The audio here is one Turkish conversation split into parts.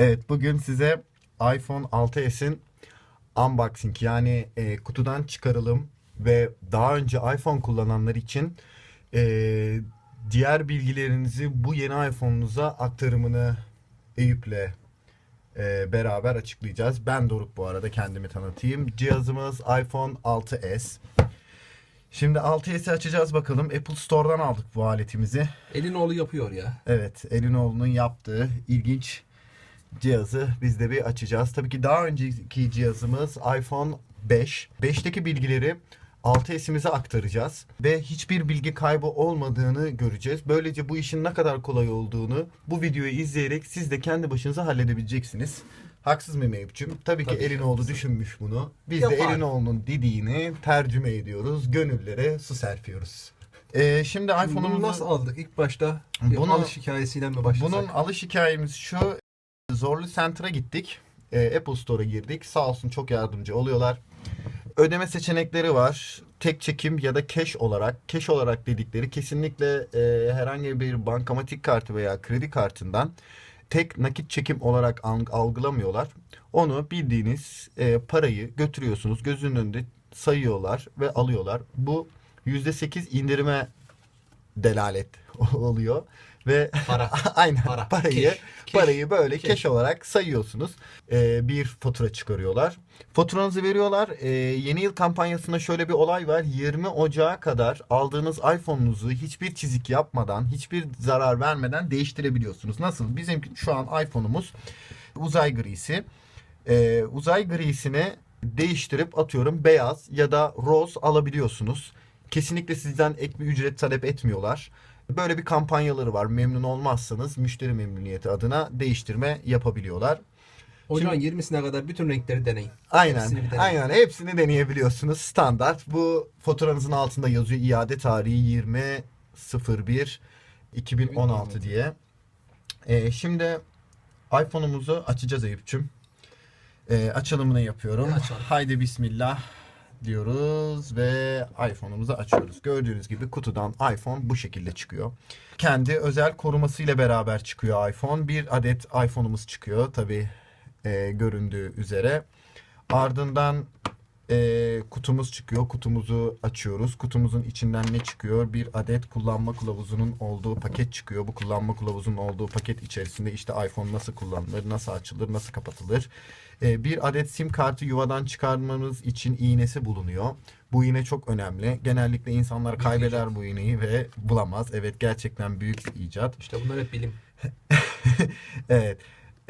Evet bugün size iPhone 6s'in unboxing yani e, kutudan çıkarılım ve daha önce iPhone kullananlar için e, diğer bilgilerinizi bu yeni iPhone'unuza aktarımını Eyüp'le e, beraber açıklayacağız. Ben Doruk bu arada kendimi tanıtayım. Cihazımız iPhone 6s. Şimdi 6s'i açacağız bakalım. Apple Store'dan aldık bu aletimizi. Elin oğlu yapıyor ya. Evet, Elinoğlu'nun yaptığı ilginç cihazı biz de bir açacağız. Tabii ki daha önceki cihazımız iPhone 5. 5'teki bilgileri 6S'imize aktaracağız ve hiçbir bilgi kaybı olmadığını göreceğiz. Böylece bu işin ne kadar kolay olduğunu bu videoyu izleyerek siz de kendi başınıza halledebileceksiniz. Haksız mı Meyip'ciğim? Tabii ki Tabii ki Elinoğlu düşünmüş bunu. Biz de Yapar. Elinoğlu'nun dediğini tercüme ediyoruz. Gönüllere su serpiyoruz. Ee, şimdi Bunu iPhone'umuzu... nasıl aldık? İlk başta bir Bunu- alış hikayesiyle mi başlasak? Bunun alış hikayemiz şu. Zorlu Center'a gittik. Ee, Apple Store'a girdik. Sağ olsun çok yardımcı oluyorlar. Ödeme seçenekleri var. Tek çekim ya da cash olarak. Cash olarak dedikleri kesinlikle e, herhangi bir bankamatik kartı veya kredi kartından tek nakit çekim olarak alg- algılamıyorlar. Onu bildiğiniz e, parayı götürüyorsunuz. Gözünün önünde sayıyorlar ve alıyorlar. Bu %8 indirime delalet oluyor ve Para. aynen Para. parayı. Cash. parayı böyle cash olarak sayıyorsunuz. Ee, bir fatura çıkarıyorlar. Faturanızı veriyorlar. Ee, yeni yıl kampanyasında şöyle bir olay var. 20 Ocağı kadar aldığınız iPhone'unuzu hiçbir çizik yapmadan, hiçbir zarar vermeden değiştirebiliyorsunuz. Nasıl? Bizim şu an iPhone'umuz uzay grisi. Ee, uzay grisini değiştirip atıyorum beyaz ya da rose alabiliyorsunuz. Kesinlikle sizden ek bir ücret talep etmiyorlar. Böyle bir kampanyaları var. Memnun olmazsanız müşteri memnuniyeti adına değiştirme yapabiliyorlar. Ocağın 20'sine kadar bütün renkleri deneyin. Aynen. Hepsini deneyin. aynen hepsini deneyebiliyorsunuz. Standart. Bu fotoğrafınızın altında yazıyor iade tarihi 20 01 2016 diye. Ee, şimdi iPhone'umuzu açacağız Eyüp'cüm. Ee, açılımını yapıyorum. Açalım. Haydi bismillah diyoruz ve iPhone'umuzu açıyoruz. Gördüğünüz gibi kutudan iPhone bu şekilde çıkıyor. Kendi özel korumasıyla beraber çıkıyor iPhone. Bir adet iPhone'umuz çıkıyor tabi göründüğü üzere. Ardından e, kutumuz çıkıyor. Kutumuzu açıyoruz. Kutumuzun içinden ne çıkıyor? Bir adet kullanma kılavuzunun olduğu paket çıkıyor. Bu kullanma kılavuzunun olduğu paket içerisinde işte iPhone nasıl kullanılır, nasıl açılır, nasıl kapatılır. E, bir adet sim kartı yuvadan çıkarmanız için iğnesi bulunuyor. Bu iğne çok önemli. Genellikle insanlar kaybeder bu iğneyi ve bulamaz. Evet gerçekten büyük bir icat. İşte bunlar hep bilim. evet.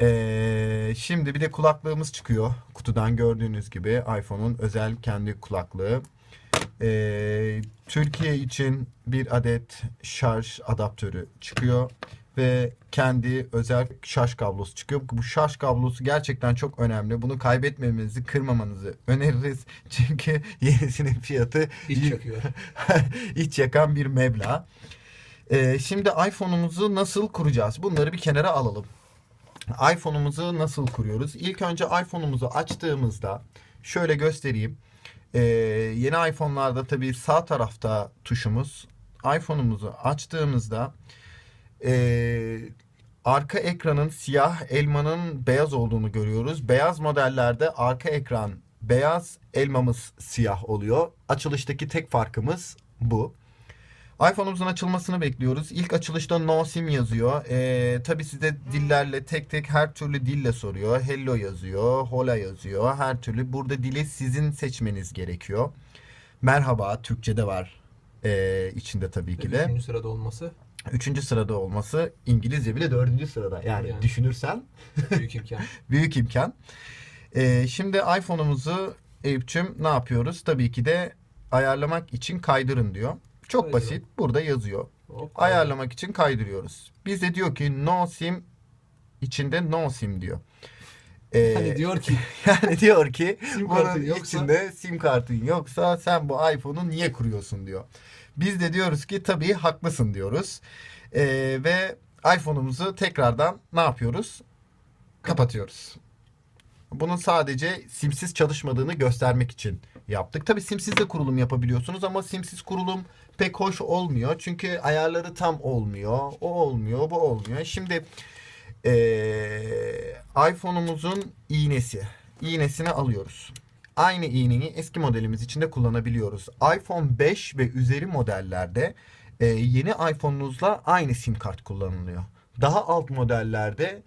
Ee, şimdi bir de kulaklığımız çıkıyor. Kutudan gördüğünüz gibi iPhone'un özel kendi kulaklığı. Ee, Türkiye için bir adet şarj adaptörü çıkıyor ve kendi özel şarj kablosu çıkıyor. Bu şarj kablosu gerçekten çok önemli. Bunu kaybetmemenizi, kırmamanızı öneririz. Çünkü yenisinin fiyatı İç çakıyor. iç yakan bir meblağ. Ee, şimdi iPhone'umuzu nasıl kuracağız? Bunları bir kenara alalım. iPhone'umuzu nasıl kuruyoruz? İlk önce iPhone'umuzu açtığımızda şöyle göstereyim. Ee, yeni iPhone'larda tabii sağ tarafta tuşumuz. iPhone'umuzu açtığımızda ee, arka ekranın siyah, elmanın beyaz olduğunu görüyoruz. Beyaz modellerde arka ekran beyaz, elmamız siyah oluyor. Açılıştaki tek farkımız bu. iPhone'umuzun açılmasını bekliyoruz. İlk açılışta no sim yazıyor. Ee, tabii size dillerle tek tek her türlü dille soruyor. Hello yazıyor, hola yazıyor. Her türlü burada dili sizin seçmeniz gerekiyor. Merhaba Türkçe'de var ee, içinde tabii ki de. Üçüncü sırada olması Üçüncü sırada olması İngilizce bile dördüncü sırada. Yani, Yani. düşünürsen büyük imkan. büyük imkan. Ee, şimdi iPhone'umuzu Eyüp'cüm ne yapıyoruz? Tabii ki de ayarlamak için kaydırın diyor. Çok Kaydırın. basit. Burada yazıyor. Hop, Ayarlamak için kaydırıyoruz. Bize diyor ki no sim içinde no sim diyor. Ee, Hani diyor ki yani diyor ki Sim bunun kartın yoksa- içinde sim kartın yoksa sen bu iPhone'u niye kuruyorsun diyor. Biz de diyoruz ki tabii haklısın diyoruz. Ee, ve iPhone'umuzu tekrardan ne yapıyoruz? Kapatıyoruz. Bunun sadece simsiz çalışmadığını göstermek için yaptık. Tabii simsiz de kurulum yapabiliyorsunuz ama simsiz kurulum pek hoş olmuyor. Çünkü ayarları tam olmuyor. O olmuyor, bu olmuyor. Şimdi eee iPhone'umuzun iğnesi. İğnesini alıyoruz. Aynı iğneyi eski modelimiz için de kullanabiliyoruz. iPhone 5 ve üzeri modellerde e, yeni iPhone'unuzla aynı sim kart kullanılıyor. Daha alt modellerde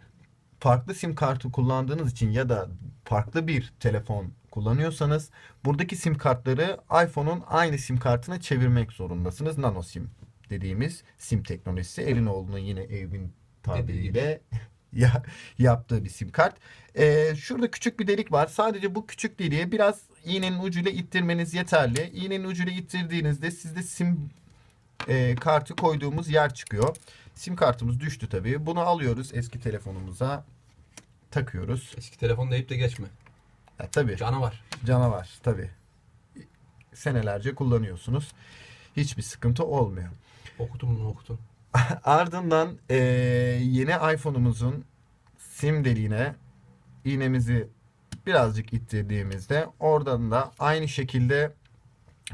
farklı sim kartı kullandığınız için ya da farklı bir telefon kullanıyorsanız buradaki sim kartları iPhone'un aynı sim kartına çevirmek zorundasınız. Nano sim dediğimiz sim teknolojisi. Elinoğlu'nun yine evin tabiriyle ya, yaptığı bir sim kart. Ee, şurada küçük bir delik var. Sadece bu küçük deliğe biraz iğnenin ucuyla ittirmeniz yeterli. İğnenin ucuyla ittirdiğinizde sizde sim e, kartı koyduğumuz yer çıkıyor. Sim kartımız düştü tabii. Bunu alıyoruz eski telefonumuza takıyoruz. Eski telefon deyip de geçme. Ya, tabii Canavar. canavar tabii. Senelerce kullanıyorsunuz. Hiçbir sıkıntı olmuyor. Okutun bunu okutun. Ardından eee, yeni iPhone'umuzun sim deliğine iğnemizi birazcık ittirdiğimizde oradan da aynı şekilde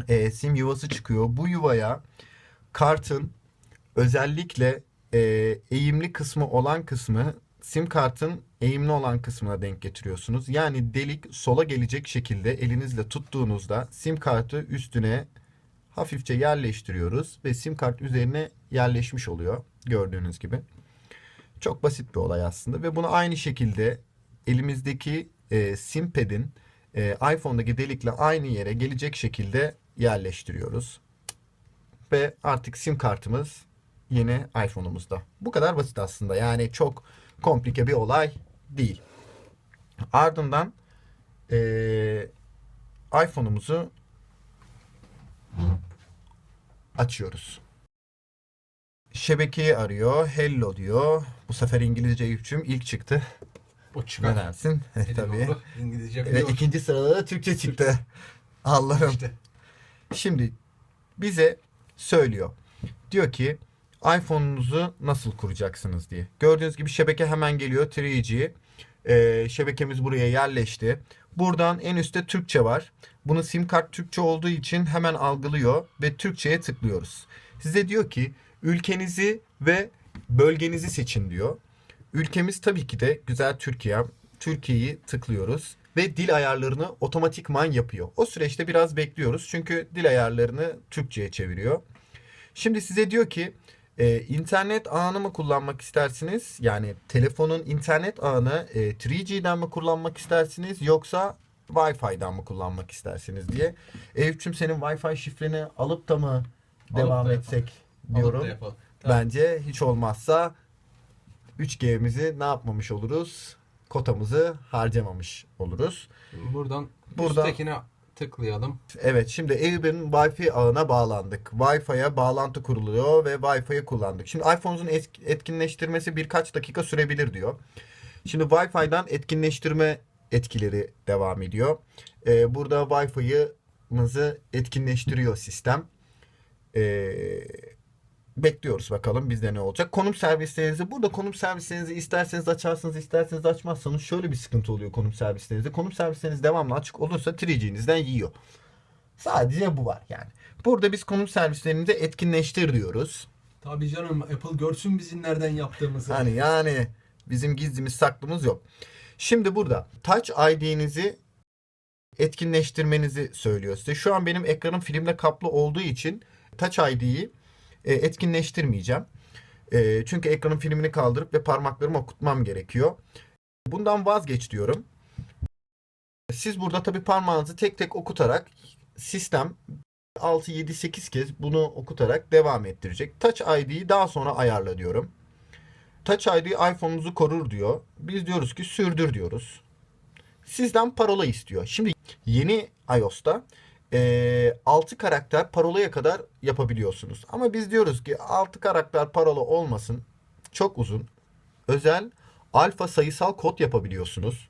eee, sim yuvası çıkıyor. Bu yuvaya kartın özellikle eee, eğimli kısmı olan kısmı sim kartın eğimli olan kısmına denk getiriyorsunuz. Yani delik sola gelecek şekilde elinizle tuttuğunuzda sim kartı üstüne hafifçe yerleştiriyoruz ve sim kart üzerine yerleşmiş oluyor gördüğünüz gibi. Çok basit bir olay aslında ve bunu aynı şekilde elimizdeki e, sim pad'in e, iPhone'daki delikle aynı yere gelecek şekilde yerleştiriyoruz. Ve artık sim kartımız yeni iPhone'umuzda. Bu kadar basit aslında. Yani çok komplike bir olay değil. Ardından e, iPhone'umuzu açıyoruz. Şebekeyi arıyor. Hello diyor. Bu sefer İngilizce yükçüm ilk çıktı. O Ne çıkar. dersin? Elin Tabii. İngilizce Ve biliyor. ikinci sırada da Türkçe çıktı. Allah'ım. İşte. Şimdi bize söylüyor. Diyor ki iPhone'unuzu nasıl kuracaksınız diye. Gördüğünüz gibi şebeke hemen geliyor 3G. Ee, şebekemiz buraya yerleşti. Buradan en üstte Türkçe var. Bunu sim kart Türkçe olduğu için hemen algılıyor ve Türkçe'ye tıklıyoruz. Size diyor ki ülkenizi ve bölgenizi seçin diyor. Ülkemiz tabii ki de güzel Türkiye. Türkiye'yi tıklıyoruz ve dil ayarlarını otomatikman yapıyor. O süreçte biraz bekliyoruz çünkü dil ayarlarını Türkçe'ye çeviriyor. Şimdi size diyor ki e, internet ağını mı kullanmak istersiniz? Yani telefonun internet ağını e, 3G'den mi kullanmak istersiniz yoksa Wi-Fi'den mi kullanmak istersiniz diye. Eyüp'cüm senin Wi-Fi şifreni alıp da mı devam da etsek Alıp diyorum. yapalım. Tamam. Bence hiç olmazsa 3G'mizi ne yapmamış oluruz? Kotamızı harcamamış oluruz. Buradan, Buradan- üsttekine tıklayalım. Evet şimdi Eyüp'ün Wi-Fi ağına bağlandık. Wi-Fi'ye bağlantı kuruluyor ve Wi-Fi'yi kullandık. Şimdi iPhone'un etkinleştirmesi birkaç dakika sürebilir diyor. Şimdi Wi-Fi'den etkinleştirme etkileri devam ediyor. Ee, burada Wi-Fi'mizi etkinleştiriyor sistem. Ee, bekliyoruz bakalım bizde ne olacak. Konum servislerinizi burada konum servislerinizi isterseniz açarsınız isterseniz açmazsanız şöyle bir sıkıntı oluyor konum servislerinizde. Konum servisleriniz devamlı açık olursa 3G'nizden yiyor. Sadece bu var yani. Burada biz konum servislerimizi etkinleştir diyoruz. Tabii canım Apple görsün bizim nereden yaptığımızı. Hani yani bizim gizlimiz saklımız yok. Şimdi burada Touch ID'nizi etkinleştirmenizi söylüyor size. Şu an benim ekranım filmle kaplı olduğu için Touch ID'yi e, etkinleştirmeyeceğim. E, çünkü ekranın filmini kaldırıp ve parmaklarımı okutmam gerekiyor. Bundan vazgeç diyorum. Siz burada tabii parmağınızı tek tek okutarak sistem 6, 7, 8 kez bunu okutarak devam ettirecek. Touch ID'yi daha sonra ayarla diyorum. Touch ID iPhone'unuzu korur diyor. Biz diyoruz ki sürdür diyoruz. Sizden parola istiyor. Şimdi yeni iOS'ta eee 6 karakter parolaya kadar yapabiliyorsunuz. Ama biz diyoruz ki 6 karakter parola olmasın. Çok uzun. Özel alfa sayısal kod yapabiliyorsunuz.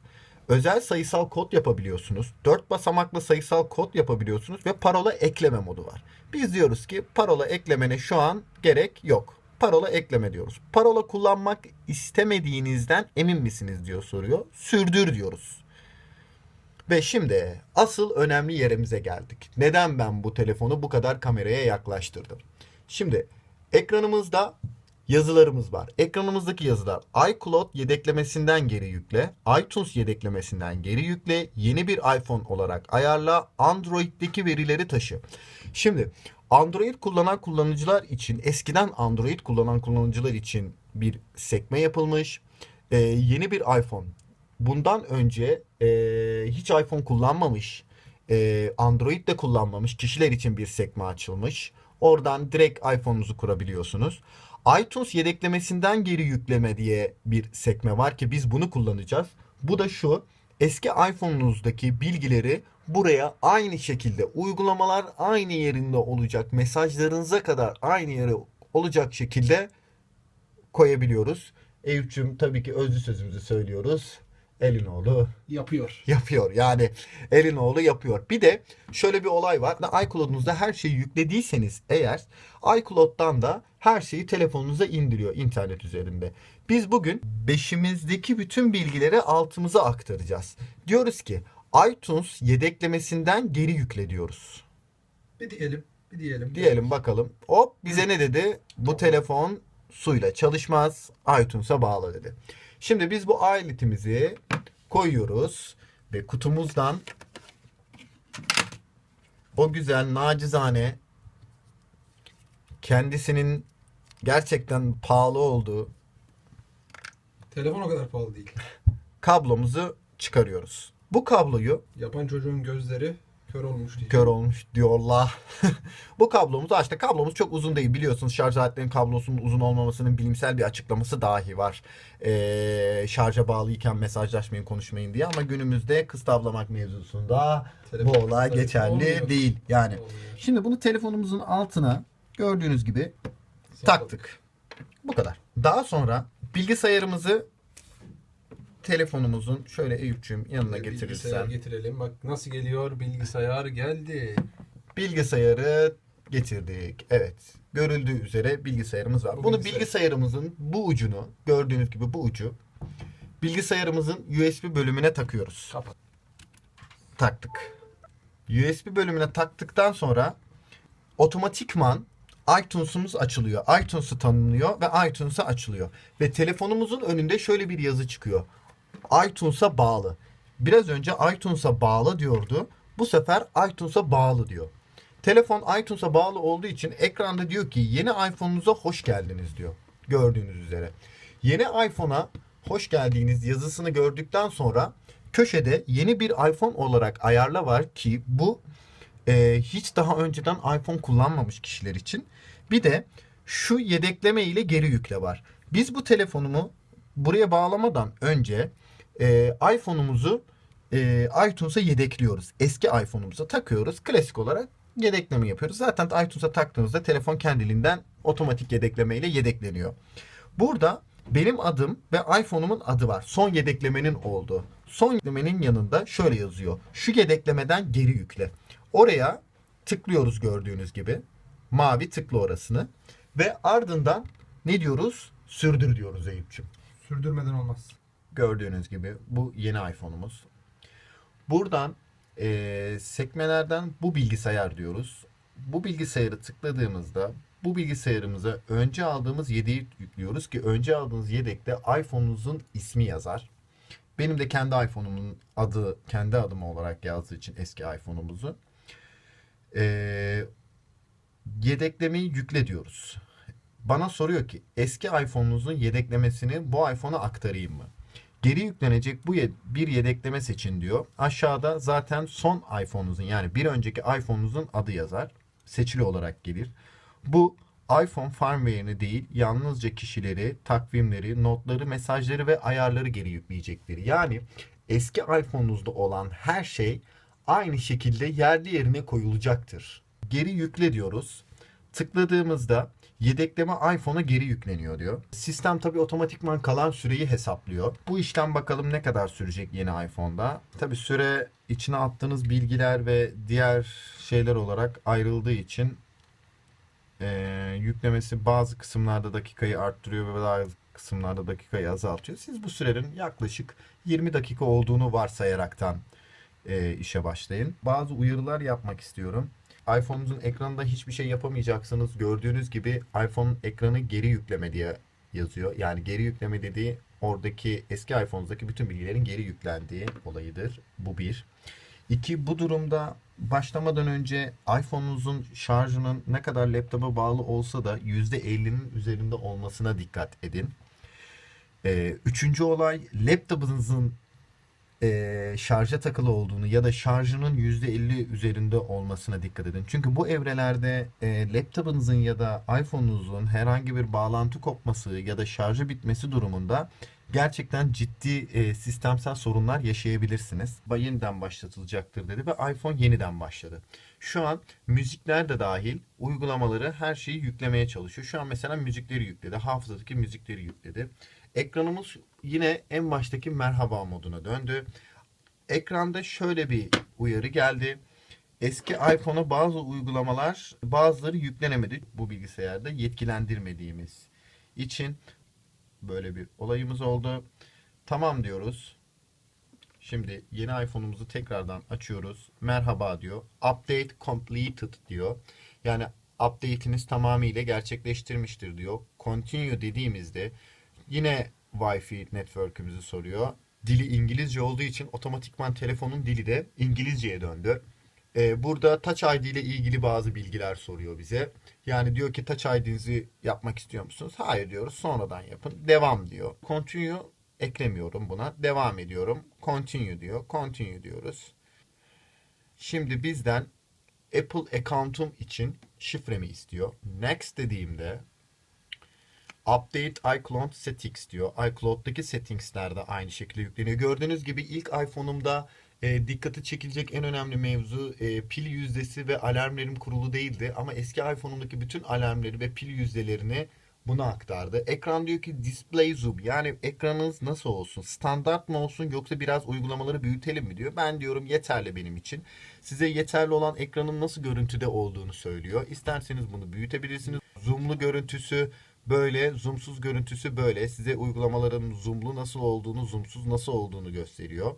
Özel sayısal kod yapabiliyorsunuz. 4 basamaklı sayısal kod yapabiliyorsunuz ve parola ekleme modu var. Biz diyoruz ki parola eklemene şu an gerek yok. Parola ekleme diyoruz. Parola kullanmak istemediğinizden emin misiniz diyor soruyor. Sürdür diyoruz. Ve şimdi asıl önemli yerimize geldik. Neden ben bu telefonu bu kadar kameraya yaklaştırdım? Şimdi ekranımızda yazılarımız var. Ekranımızdaki yazılar iCloud yedeklemesinden geri yükle, iTunes yedeklemesinden geri yükle, yeni bir iPhone olarak ayarla, Android'deki verileri taşı. Şimdi Android kullanan kullanıcılar için eskiden Android kullanan kullanıcılar için bir sekme yapılmış. Ee, yeni bir iPhone. Bundan önce e, hiç iPhone kullanmamış, e, Android de kullanmamış kişiler için bir sekme açılmış. Oradan direkt iPhone'unuzu kurabiliyorsunuz. iTunes yedeklemesinden geri yükleme diye bir sekme var ki biz bunu kullanacağız. Bu da şu. Eski iPhone'unuzdaki bilgileri buraya aynı şekilde uygulamalar aynı yerinde olacak. Mesajlarınıza kadar aynı yere olacak şekilde koyabiliyoruz. Eyüp'cüm tabii ki özlü sözümüzü söylüyoruz. Elinoğlu Yapıyor. yapıyor. Yani Elinoğlu yapıyor. Bir de şöyle bir olay var. iCloud'unuzda her şeyi yüklediyseniz eğer iCloud'dan da her şeyi telefonunuza indiriyor internet üzerinde. Biz bugün beşimizdeki bütün bilgileri altımıza aktaracağız. Diyoruz ki iTunes yedeklemesinden geri yükle diyoruz. Bir diyelim. Bir diyelim. Diyelim bakalım. Hop bize ne dedi? Bu telefon suyla çalışmaz. iTunes'a bağlı dedi. Şimdi biz bu aletimizi koyuyoruz ve kutumuzdan o güzel nacizane kendisinin gerçekten pahalı olduğu Telefon o kadar pahalı değil. kablomuzu çıkarıyoruz. Bu kabloyu Yapan çocuğun gözleri kör olmuş diye. kör olmuş diyorlar. Bu kablomuzu açtı. Kablomuz çok uzun değil biliyorsunuz. Şarj aletlerinin kablosunun uzun olmamasının bilimsel bir açıklaması dahi var. Ee, şarja bağlıyken mesajlaşmayın konuşmayın diye ama günümüzde kız tavlamak mevzusunda Telefon bu olay geçerli olmuyor. değil. Yani Olmuyor. şimdi bunu telefonumuzun altına gördüğünüz gibi ol. taktık. Bu kadar. Daha sonra bilgisayarımızı telefonumuzun şöyle Eyüp'cüğüm yanına Bilgisayar getirirsen getirelim. Bak nasıl geliyor bilgisayar geldi. bilgisayarı getirdik. Evet. Görüldüğü üzere bilgisayarımız var. Bu Bunu bilgisayar. bilgisayarımızın bu ucunu gördüğünüz gibi bu ucu bilgisayarımızın USB bölümüne takıyoruz. Kapat. Taktık. USB bölümüne taktıktan sonra otomatikman iTunes'umuz açılıyor. iTunes'u tanımlıyor ve iTunes'a açılıyor. Ve telefonumuzun önünde şöyle bir yazı çıkıyor. iTunes'a bağlı. Biraz önce iTunes'a bağlı diyordu. Bu sefer iTunes'a bağlı diyor. Telefon iTunes'a bağlı olduğu için ekranda diyor ki yeni iPhone'unuza hoş geldiniz diyor. Gördüğünüz üzere. Yeni iPhone'a hoş geldiniz yazısını gördükten sonra köşede yeni bir iPhone olarak ayarla var ki bu e, hiç daha önceden iPhone kullanmamış kişiler için. Bir de şu yedekleme ile geri yükle var. Biz bu telefonumu buraya bağlamadan önce e, iPhone'umuzu e, iTunes'a yedekliyoruz. Eski iPhone'umuza takıyoruz. Klasik olarak yedekleme yapıyoruz. Zaten iTunes'a taktığınızda telefon kendiliğinden otomatik yedekleme ile yedekleniyor. Burada benim adım ve iPhone'umun adı var. Son yedeklemenin olduğu. Son yedeklemenin yanında şöyle yazıyor. Şu yedeklemeden geri yükle. Oraya tıklıyoruz gördüğünüz gibi. Mavi tıkla orasını. Ve ardından ne diyoruz? Sürdür diyoruz Eyüp'ciğim. Sürdürmeden olmaz. Gördüğünüz gibi bu yeni iPhone'umuz. Buradan eee, sekmelerden bu bilgisayar diyoruz. Bu bilgisayarı tıkladığımızda bu bilgisayarımıza önce aldığımız yedeği yüklüyoruz ki önce aldığınız yedekte iPhone'unuzun ismi yazar. Benim de kendi iPhone'umun adı kendi adım olarak yazdığı için eski iPhone'umuzu eee, yedeklemeyi yükle diyoruz. Bana soruyor ki eski iPhone'unuzun yedeklemesini bu iPhone'a aktarayım mı? Geri yüklenecek bu bir yedekleme seçin diyor. Aşağıda zaten son iPhone'unuzun yani bir önceki iPhone'unuzun adı yazar. Seçili olarak gelir. Bu iPhone firmware'ini değil yalnızca kişileri, takvimleri, notları, mesajları ve ayarları geri yükleyecektir. Yani eski iPhone'unuzda olan her şey aynı şekilde yerli yerine koyulacaktır. Geri yükle diyoruz. Tıkladığımızda yedekleme iPhone'a geri yükleniyor diyor. Sistem tabi otomatikman kalan süreyi hesaplıyor. Bu işlem bakalım ne kadar sürecek yeni iPhone'da. Tabi süre içine attığınız bilgiler ve diğer şeyler olarak ayrıldığı için eee, yüklemesi bazı kısımlarda dakikayı arttırıyor ve bazı kısımlarda dakikayı azaltıyor. Siz bu sürenin yaklaşık 20 dakika olduğunu varsayaraktan eee, işe başlayın. Bazı uyarılar yapmak istiyorum. iPhone'unuzun ekranında hiçbir şey yapamayacaksınız. Gördüğünüz gibi iPhone'un ekranı geri yükleme diye yazıyor. Yani geri yükleme dediği oradaki eski iPhone'unuzdaki bütün bilgilerin geri yüklendiği olayıdır. Bu bir. İki, bu durumda başlamadan önce iPhone'unuzun şarjının ne kadar laptopa bağlı olsa da %50'nin üzerinde olmasına dikkat edin. Ee, üçüncü olay laptopunuzun e, şarja takılı olduğunu ya da şarjının %50 üzerinde olmasına dikkat edin. Çünkü bu evrelerde e, laptopunuzun ya da iPhone'unuzun herhangi bir bağlantı kopması ya da şarjı bitmesi durumunda gerçekten ciddi e, sistemsel sorunlar yaşayabilirsiniz. Yeniden başlatılacaktır dedi ve iPhone yeniden başladı. Şu an müzikler de dahil uygulamaları her şeyi yüklemeye çalışıyor. Şu an mesela müzikleri yükledi. Hafızadaki müzikleri yükledi. Ekranımız yine en baştaki merhaba moduna döndü. Ekranda şöyle bir uyarı geldi. Eski iPhone'a bazı uygulamalar bazıları yüklenemedi bu bilgisayarda yetkilendirmediğimiz için böyle bir olayımız oldu. Tamam diyoruz. Şimdi yeni iPhone'umuzu tekrardan açıyoruz. Merhaba diyor. Update completed diyor. Yani update'iniz tamamıyla gerçekleştirmiştir diyor. Continue dediğimizde yine Wi-Fi network'ümüzü soruyor. Dili İngilizce olduğu için otomatikman telefonun dili de İngilizceye döndü. Ee, burada Touch ID ile ilgili bazı bilgiler soruyor bize. Yani diyor ki Touch ID'nizi yapmak istiyor musunuz? Hayır diyoruz. Sonradan yapın. Devam diyor. Continue eklemiyorum buna. Devam ediyorum. Continue diyor. Continue diyoruz. Şimdi bizden Apple account'um için şifremi istiyor. Next dediğimde Update iCloud Settings diyor. iCloud'daki settingsler de aynı şekilde yükleniyor. Gördüğünüz gibi ilk iPhone'umda e, dikkati çekilecek en önemli mevzu e, pil yüzdesi ve alarmlerim kurulu değildi. Ama eski iPhone'umdaki bütün alarmları ve pil yüzdelerini buna aktardı. Ekran diyor ki display zoom yani ekranınız nasıl olsun? Standart mı olsun yoksa biraz uygulamaları büyütelim mi diyor. Ben diyorum yeterli benim için. Size yeterli olan ekranın nasıl görüntüde olduğunu söylüyor. İsterseniz bunu büyütebilirsiniz. Zoomlu görüntüsü böyle, zoomsuz görüntüsü böyle. Size uygulamaların zoomlu nasıl olduğunu, zoomsuz nasıl olduğunu gösteriyor.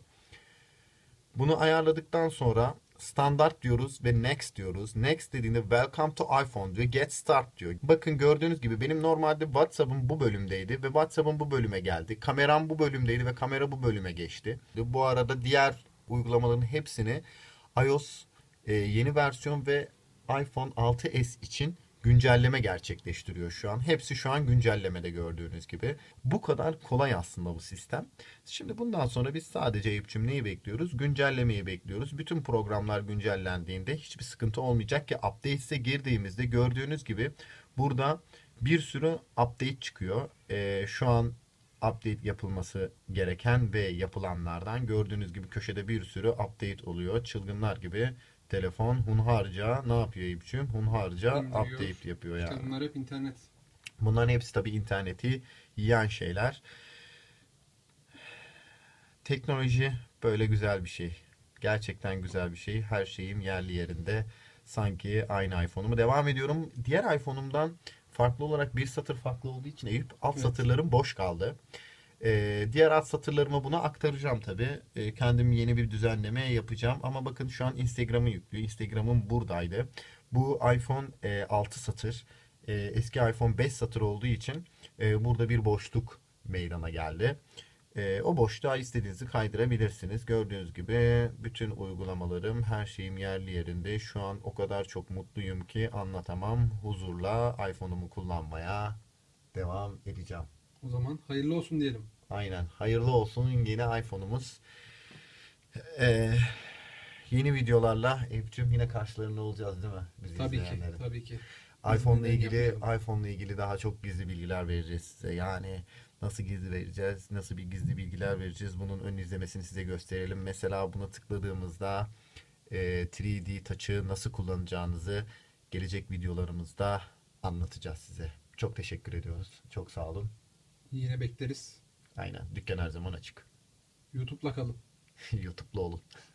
Bunu ayarladıktan sonra standart diyoruz ve next diyoruz. Next dediğinde welcome to iPhone diyor. Get start diyor. Bakın gördüğünüz gibi benim normalde WhatsApp'ım bu bölümdeydi ve WhatsApp'ım bu bölüme geldi. Kameram bu bölümdeydi ve kamera bu bölüme geçti. Bu arada diğer uygulamaların hepsini iOS e, yeni versiyon ve iPhone 6s için güncelleme gerçekleştiriyor şu an. Hepsi şu an güncellemede gördüğünüz gibi. Bu kadar kolay aslında bu sistem. Şimdi bundan sonra biz sadece Eyüp'cüm neyi bekliyoruz? Güncellemeyi bekliyoruz. Bütün programlar güncellendiğinde hiçbir sıkıntı olmayacak ki updates'e girdiğimizde gördüğünüz gibi burada bir sürü update çıkıyor. Ee, şu an update yapılması gereken ve yapılanlardan gördüğünüz gibi köşede bir sürü update oluyor. Çılgınlar gibi telefon hunharca ne yapıyor Eyüp'cüm? Hunharca İndiriyor. update yapıyor yani. İşte bunlar hep internet. Bunların hepsi tabii interneti yiyen şeyler. Teknoloji böyle güzel bir şey. Gerçekten güzel bir şey. Her şeyim yerli yerinde. Sanki aynı iPhone'umu devam ediyorum. Diğer iPhone'umdan farklı olarak bir satır farklı olduğu için Eyüp alt Evet. satırlarım boş kaldı. Ee, diğer alt satırlarımı buna aktaracağım tabii. Ee, kendim yeni bir düzenleme yapacağım. Ama bakın şu an Instagram'ı yüklüyor. Instagram'ım buradaydı. Bu iPhone e, 6 satır. E, eski iPhone 5 satır olduğu için e, burada bir boşluk meydana geldi. E, o boşluğa istediğinizi kaydırabilirsiniz. Gördüğünüz gibi bütün uygulamalarım, her şeyim yerli yerinde. Şu an o kadar çok mutluyum ki anlatamam. Huzurla iPhone'umu kullanmaya devam edeceğim. O zaman hayırlı olsun diyelim. Aynen. Hayırlı olsun yeni iPhone'umuz. Ee, yeni videolarla Eyüp'cüğüm yine karşılarında olacağız değil mi? Bizi Tabii ki, tabii ki. iPhone'la ilgili iPhone'la ilgili daha çok gizli bilgiler vereceğiz size. Yani nasıl gizli vereceğiz? Nasıl bir gizli bilgiler vereceğiz? Bunun ön izlemesini size gösterelim. Mesela buna tıkladığımızda e, 3D Touch'ı nasıl kullanacağınızı gelecek videolarımızda anlatacağız size. Çok teşekkür ediyoruz. Çok sağ olun. Yine bekleriz. Aynen. Dükkan her zaman açık. YouTube'la kalın. YouTube'lu olun.